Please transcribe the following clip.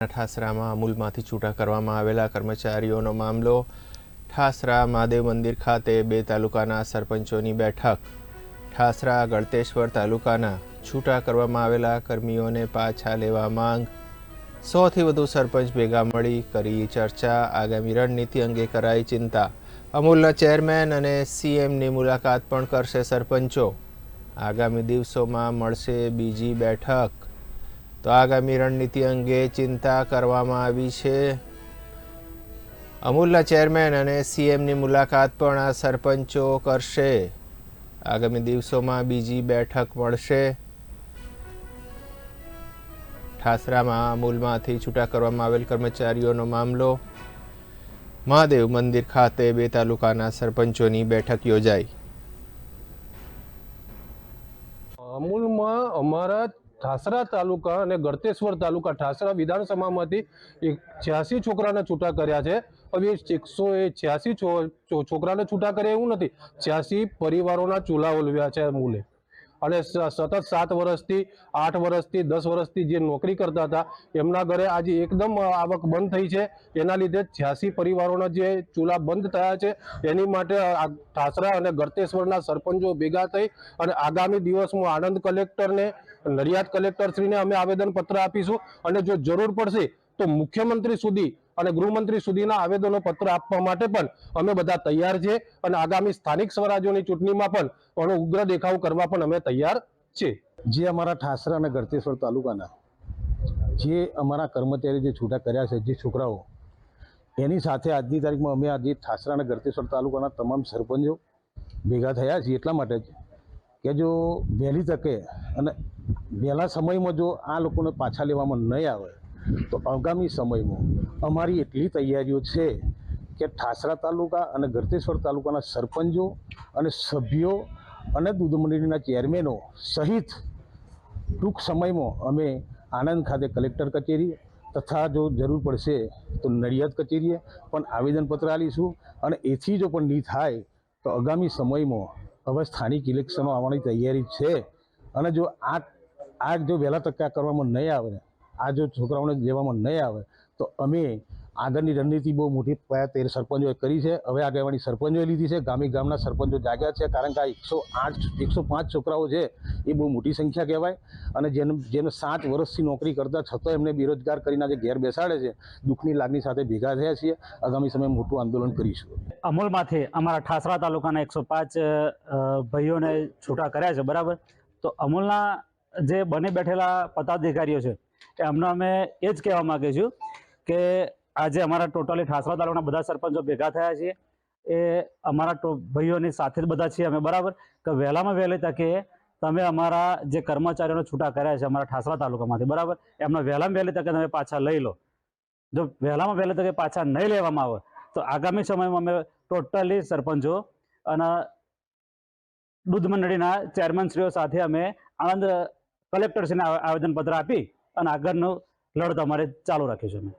ઠાસરામાં અમૂલમાંથી છૂટા કરવામાં આવેલા કર્મચારીઓનો મામલો. ઠાસરા મહાદેવ મંદિર ખાતે બે તાલુકાના સરપંચોની બેઠક. ઠાસરા ગળતેશ્વર તાલુકાના છૂટા કરવામાં આવેલા કર્મીઓને પાછા લેવા માંગ. સોથી વધુ સરપંચ ભેગા મળી કરી ચર્ચા. આગામી રણનીતિ અંગે કરાઈ ચિંતા. અમૂલના ચેરમેન અને સીએમની મુલાકાત પણ કરશે સરપંચો. આગામી દિવસોમાં મળશે બીજી બેઠક. તો આગામી રણનીતિ અંગે ચિંતા કરવામાં આવી છે. અમૂલના ચેરમેન અને સીએમની મુલાકાત પણ આ સરપંચો કરશે. આગામી દિવસોમાં બીજી બેઠક મળશે. ઠાસરામાં અમૂલમાંથી છૂટા કરવામાં આવેલ કર્મચારીઓનો મામલો. મહાદેવ મંદિર ખાતે બે તાલુકાના સરપંચોની બેઠક યોજાઈ. અમૂલમાં અમારા ઠાસરા તાલુકા અને ગળતેશ્વર તાલુકા ઠાસરા વિધાનસભામાંથી છ્યાસી છોકરાને છૂટા કર્યા છે. હવે એકસો એ છ્યાસી છોકરાને છૂટા કર્યા એવું નથી. છ્યાસી પરિવારોના ચૂલા ઓલવ્યા છે અમૂલે અને સતત સાત વર્ષથી, આઠ વર્ષથી, દસ વર્ષથી જે નોકરી કરતા હતા, એમના ઘરે આજે એકદમ આવક બંધ થઈ છે. એના લીધે છ્યાસી પરિવારોના જે ચૂલા બંધ થયા છે, એની માટે ઠાસરા અને ગરતેશ્વરના સરપંચો ભેગા થઈ અને આગામી દિવસમાં આણંદ કલેક્ટરને, નડિયાદ કલેક્ટરશ્રીને અમે આવેદનપત્ર આપીશું. અને જો જરૂર પડશે, તો મુખ્યમંત્રી સુધી અને ગૃહમંત્રી સુધીના આવેદનો પત્ર આપવા માટે પણ અમે બધા તૈયાર છે અને આગામી સ્થાનિક સ્વરાજ્યોની ચૂંટણીમાં પણ આનો ઉગ્ર દેખાવ કરવા પણ અમે તૈયાર છે. જે અમારા ઠાસરા અને ગરતેશ્વર તાલુકાના જે અમારા કર્મચારી જે છૂટા કર્યા છે, જે છોકરાઓ, એની સાથે આજની તારીખમાં અમે આજે ઠાસરા અને ગરતેશ્વર તાલુકાના તમામ સરપંચો ભેગા થયા છીએ એટલા માટે કે જો વહેલી તકે અને વહેલા સમયમાં જો આ લોકોને પાછા લેવામાં નહીં આવે તો આગામી સમયમાં અમારી એટલી તૈયારીઓ છે કે ઠાસરા તાલુકા અને ગરતેશ્વર તાલુકાના સરપંચો અને સભ્યો અને દૂધ મંડળીના ચેરમેનો સહિત ટૂંક સમયમાં અમે આણંદ ખાતે કલેક્ટર કચેરી તથા જો જરૂર પડશે તો નડિયાદ કચેરીએ પણ આવેદનપત્ર આપીશું અને એથી જો પણ નહીં થાય તો આગામી સમયમાં હવે સ્થાનિક ઇલેક્શનો આવવાની તૈયારી છે અને જો આ આ જો વહેલા તક્કા કરવામાં નહીં આવે આ જો છોકરાઓને લેવામાં નહીં આવે, તો અમે આગળની રણનીતિ બહુ મોટી તેર સરપંચોએ કરી છે. હવે આગેવાની સરપંચોએ લીધી છે. ગામે ગામના સરપંચો જાગ્યા છે. કારણ કે આ એકસો આઠ, એકસો પાંચ છોકરાઓ છે, એ બહુ મોટી સંખ્યા કહેવાય. અને જેને જેને સાત વર્ષથી નોકરી કરતા છતાં એમને બેરોજગાર કરીને આજે ઘેર બેસાડે છે. દુઃખની લાગણી સાથે ભેગા થયા છીએ. આગામી સમયે મોટું આંદોલન કરીશું. અમૂલમાંથી અમારા ઠાસરા તાલુકાના એકસો પાંચ ભાઈઓને છૂટા કર્યા છે. બરાબર? તો અમૂલના જે બને બેઠેલા પદાધિકારીઓ છે એ અમને અમે એ જ કહેવા માગીએ છું કે આજે અમારા ટોટલી ઠાસરા તાલુકાના બધા સરપંચો ભેગા થયા છીએ. એ અમારા ભાઈઓની સાથે જ બધા છીએ અમે, બરાબર? કે વહેલામાં વહેલી તકે તમે અમારા જે કર્મચારીઓને છૂટા કર્યા છે અમારા ઠાસરા તાલુકામાંથી, બરાબર? એમને વહેલામાં વહેલી તકે તમે પાછા લઈ લો. જો વહેલામાં વહેલી તકે પાછા નહીં લેવામાં આવે, તો આગામી સમયમાં અમે ટોટલી સરપંચો અને દૂધ મંડળીના ચેરમેનશ્રીઓ સાથે અમે આણંદ કલેક્ટરશ્રીને આવેદનપત્ર આપી અને આગળનો લડત અમારે ચાલુ રાખીશું અમે.